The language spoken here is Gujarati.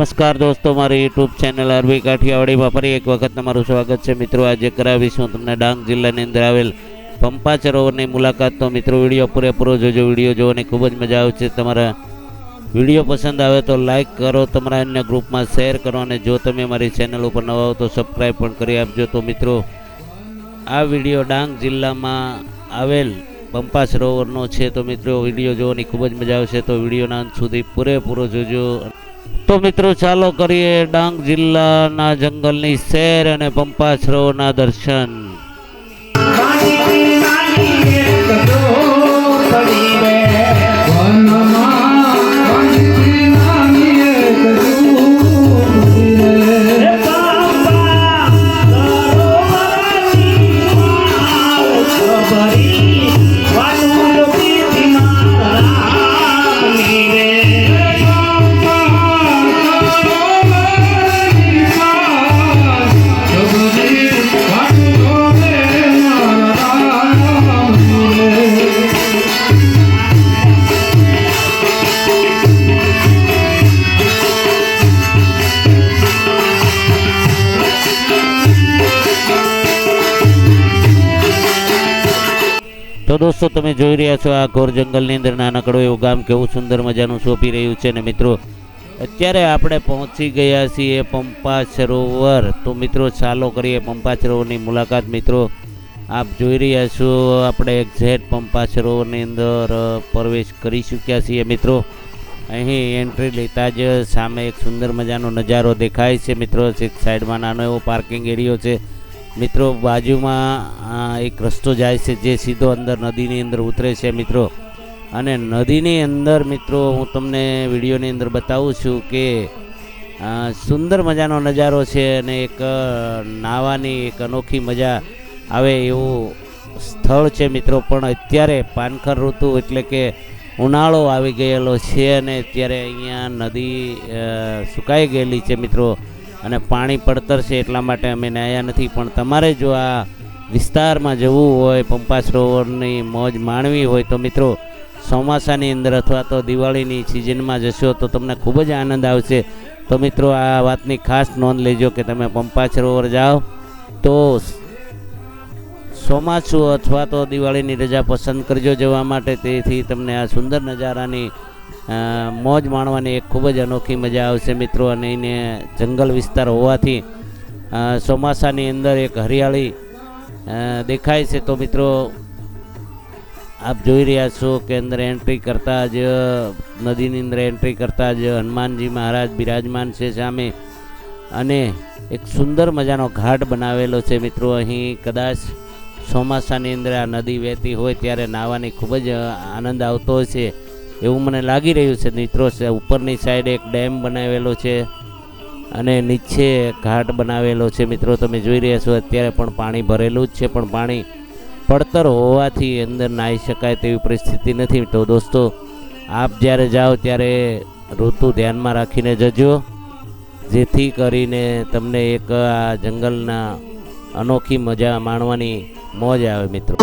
નમસ્કાર દોસ્તો, મારી યુટ્યુબ ચેનલ અરબી કાઠિયાવાડીમાં ફરી એક વખત તમારું સ્વાગત છે. મિત્રો, આજે કરાવીશું તમને ડાંગ જિલ્લાની અંદર આવેલ પંપા સરોવરની મુલાકાત. તો મિત્રો, વીડિયો પૂરેપૂરો જોજો. વીડિયો જોવાની ખૂબ જ મજા આવશે. તમારા વીડિયો પસંદ આવે તો લાઈક કરો, તમારા અન્ય ગ્રુપમાં શેર કરો અને જો તમે મારી ચેનલ ઉપર નવા હો તો સબસ્ક્રાઈબ પણ કરી આપજો. તો મિત્રો, આ વીડિયો ડાંગ જિલ્લામાં આવેલ પંપા સરોવરનો છે. તો મિત્રો, વીડિયો જોવાની ખૂબ જ મજા આવશે. તો વિડીયોના અંત સુધી પૂરેપૂરો જોજો. તો મિત્રો ચાલો કરીએ ડાંગ જિલ્લાના જંગલની શેર અને પંપા સરોવરના દર્શન દોસ્તો, તમે જોઈ રહ્યા છો આ ઘોર જંગલની અંદર નાનકડું એવું ગામ કેવું સુંદર મજાનું શોભી રહ્યું છે ને મિત્રો, અત્યારે આપણે પહોંચી ગયા છીએ પંપા સરોવર. તો મિત્રો, ચાલો કરીએ પંપા સરોવરની મુલાકાત. મિત્રો, આપ જોઈ રહ્યા છો, આપણે એક્ઝેટ પંપા સરોવરની અંદર પ્રવેશ કરી ચૂક્યા છીએ. મિત્રો, અહીં એન્ટ્રી લેતા જ સામે એક સુંદર મજાનો નજારો દેખાય છે. મિત્રો, એક સાઈડમાં નાનો એવો પાર્કિંગ એરિયો છે. મિત્રો, બાજુમાં એક રસ્તો જાય છે જે સીધો અંદર નદીની અંદર ઉતરે છે, મિત્રો. અને નદીની અંદર, મિત્રો, હું તમને વિડીયોની અંદર બતાવું છું કે સુંદર મજાનો નજારો છે અને એક નાવાની એક અનોખી મજા આવે એવું સ્થળ છે, મિત્રો. પણ અત્યારે પાનખર ઋતુ એટલે કે ઉનાળો આવી ગયેલો છે અને અત્યારે અહીંયા નદી સુકાઈ ગયેલી છે, મિત્રો. અને પાણી પડતર છે એટલા માટે અમે નાયા નથી. પણ તમારે જો આ વિસ્તારમાં જવું હોય પંપા સરોવરની મોજ માણવી હોય, તો મિત્રો ચોમાસાની અંદર અથવા તો દિવાળીની સિઝનમાં જશો તો તમને ખૂબ જ આનંદ આવશે. તો મિત્રો, આ વાતની ખાસ નોંધ લેજો કે તમે પંપા સરોવર જાઓ તો ચોમાસું અથવા તો દિવાળીની રજા પસંદ કરજો જવા માટે. તેથી તમને આ સુંદર નજારાની મોજ માણવાની એક ખૂબ જ અનોખી મજા આવશે મિત્રો. અને એને જંગલ વિસ્તાર હોવાથી ચોમાસાની અંદર એક હરિયાળી દેખાય છે. તો મિત્રો, આપ જોઈ રહ્યા છો કે અંદર એન્ટ્રી કરતાં જ, નદીની અંદર એન્ટ્રી કરતાં જ હનુમાનજી મહારાજ બિરાજમાન છે સામે. અને એક સુંદર મજાનો ઘાટ બનાવેલો છે મિત્રો. અહીં કદાચ ચોમાસાની અંદર આ નદી વહેતી હોય ત્યારે નાહવાની ખૂબ જ આનંદ આવતો હોય છે એવું મને લાગી રહ્યું છે મિત્રો ઉપરની સાઈડ એક ડેમ બનાવેલો છે અને નીચે ઘાટ બનાવેલો છે મિત્રો, તમે જોઈ રહ્યા છો અત્યારે પણ પાણી ભરેલું જ છે, પણ પાણી પડતર હોવાથી અંદર નાહી શકાય તેવી પરિસ્થિતિ નથી. તો દોસ્તો, આપ જ્યારે જાઓ ત્યારે ઋતુ ધ્યાનમાં રાખીને જજો, જેથી કરીને તમને એક આ જંગલના અનોખી મજા માણવાની મોજ આવે મિત્રો.